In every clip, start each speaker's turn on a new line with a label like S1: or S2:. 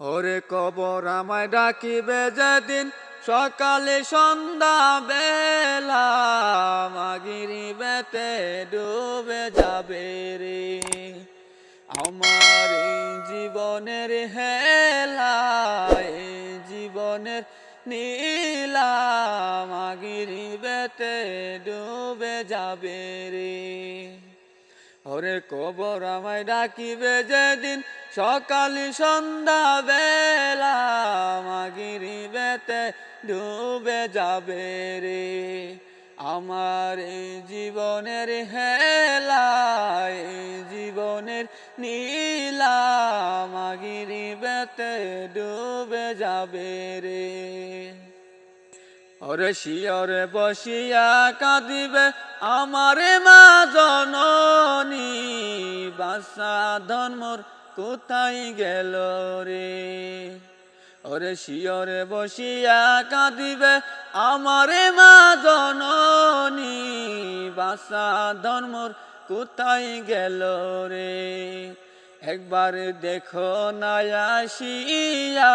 S1: ওরে কবর আমায় ডাকিবে যেদিন সকালে সন্ধ্যা বেলা, মাগিরি বেতে ডুবে যাবে রে। আমার জীবনের হেলা জীবনের নীলা, মাগিরি বেতে ডুবে যাবে রে। ওরে কবর আমায় ডাকিবে যেদিন সকাল সন্ধ্যা বেলা মাগিরি বেতে ডুবে যাবে রে। আমার এই জীবনের হেলা, এই জীবনের নীলা মাগিরি বেতে ডুবে যাবে রে। ওরে শিয়রে বসিয়া কাঁদিবে আমারে মা জননী বাসা ধর্মর কোথায় গেল রে? ওরে শিয়রে বসিয়া কাঁদিবে আমারে মা জননী। বাসা ধর্মর কোথায় গেল রে? একবার দেখো নায়াসিয়া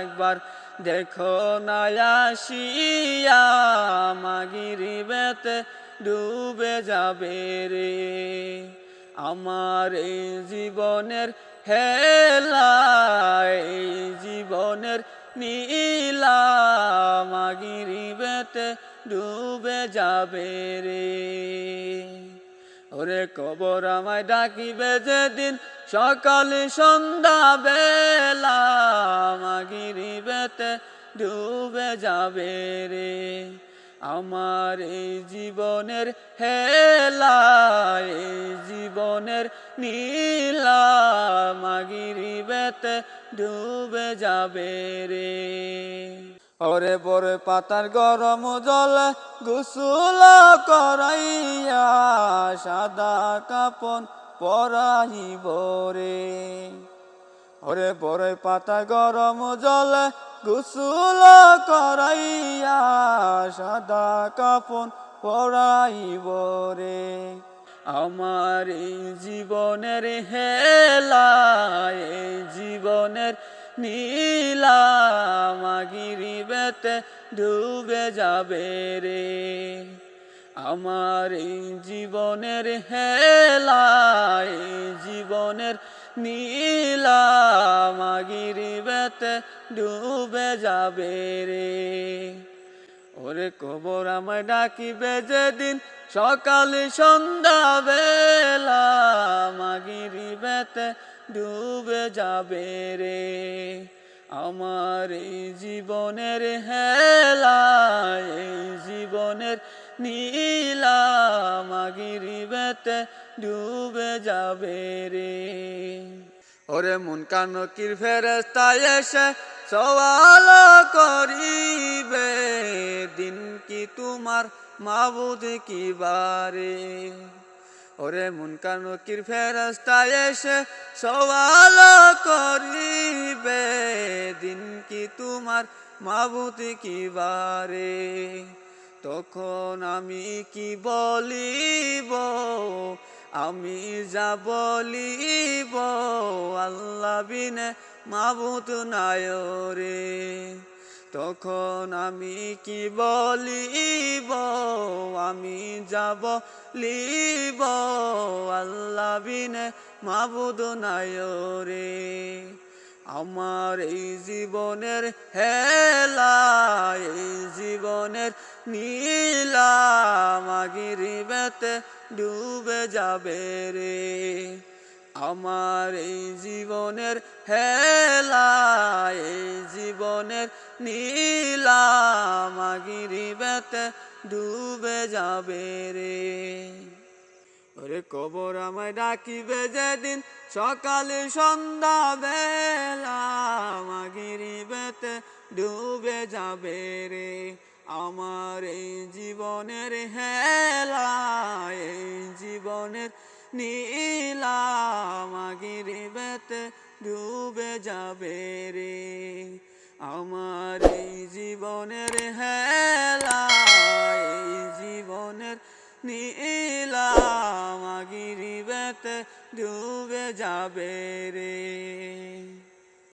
S1: একবার দেখো নায়াসিয়া মাগিরি বেতে ডুবে যাবে রে। আমার এই জীবনের হেলা এই জীবনের নীলা মাগিরি বেতে ডুবে যাবে রে। ওরে কবর আমায় ডাকিবে যেদিন সকাল সন্ধ্যা বেলা মাগিরি বেতে ডুবে যাবে রে। আমার এই জীবনের হেলা এই জীবনের নীলা মাগিরি বেতে ডুবে যাবে রে। ওরে বড় পাতার গরম জল গুসুল করাইয়া সাদা কাপন পরাইব রে। ওরে বড় পাতা গরম জল গুসুল করাইয়া সাদা কাপন পরাইব রে। আমার জীবনের হেলা, এই জীবনের নীলা মাগিরি বেতে ডুবে যাবে রে। আমার জীবনের হেলা, এই জীবনের নীলা মাগিরি বেতে ডুবে যাবে রে। ওরে কবর আমায় ডাকিবে যেদিন সকাল সন্ধ্যা বেলা মাগিরি বেতে ডুবে যাবে রে। আমার এই জীবনের হেলা, এই জীবনের নীলা মাগিরি বেতে ডুবে যাবে রে। ওরে মন কানকির ফেরস্তা এসে সওয়াল করিবে, দিন কি তোমার মাবুদ কি বারে? ওরে মন কানকির ফেরস্তা এসে সওয়াল করিবে, দিন কি তোমার মাবুদ কি বারে? তখন আমি কি বলিব? আমি যা বলিব, আল্লাহ বিনে মাবুত নাই রে তখন আমি কি বলিব? আমি যাব লিব আল্লাহ বিনে মাবুদ নাই রে আমার এই জীবনের হেলা এই জীবনের নীলা মাগিরি বেতে ডুবে যাবে রে। আমার এই জীবনের হেলা, এই জীবনের নীলা মাগিরি বেতে ডুবে যাবে রে। ওরে কবর আমায় ডাকিবে যেদিন সকালে সন্ধ্যা বেলা মাগিরি বেতে ডুবে যাবে রে। আমার এই জীবনের হেলা এই জীবনের নীলা বেতে ডুবে যাবে রে। আমার এই জীবনের হেলা এই জীবনের নীলা বেতে ডুবে যাবে রে।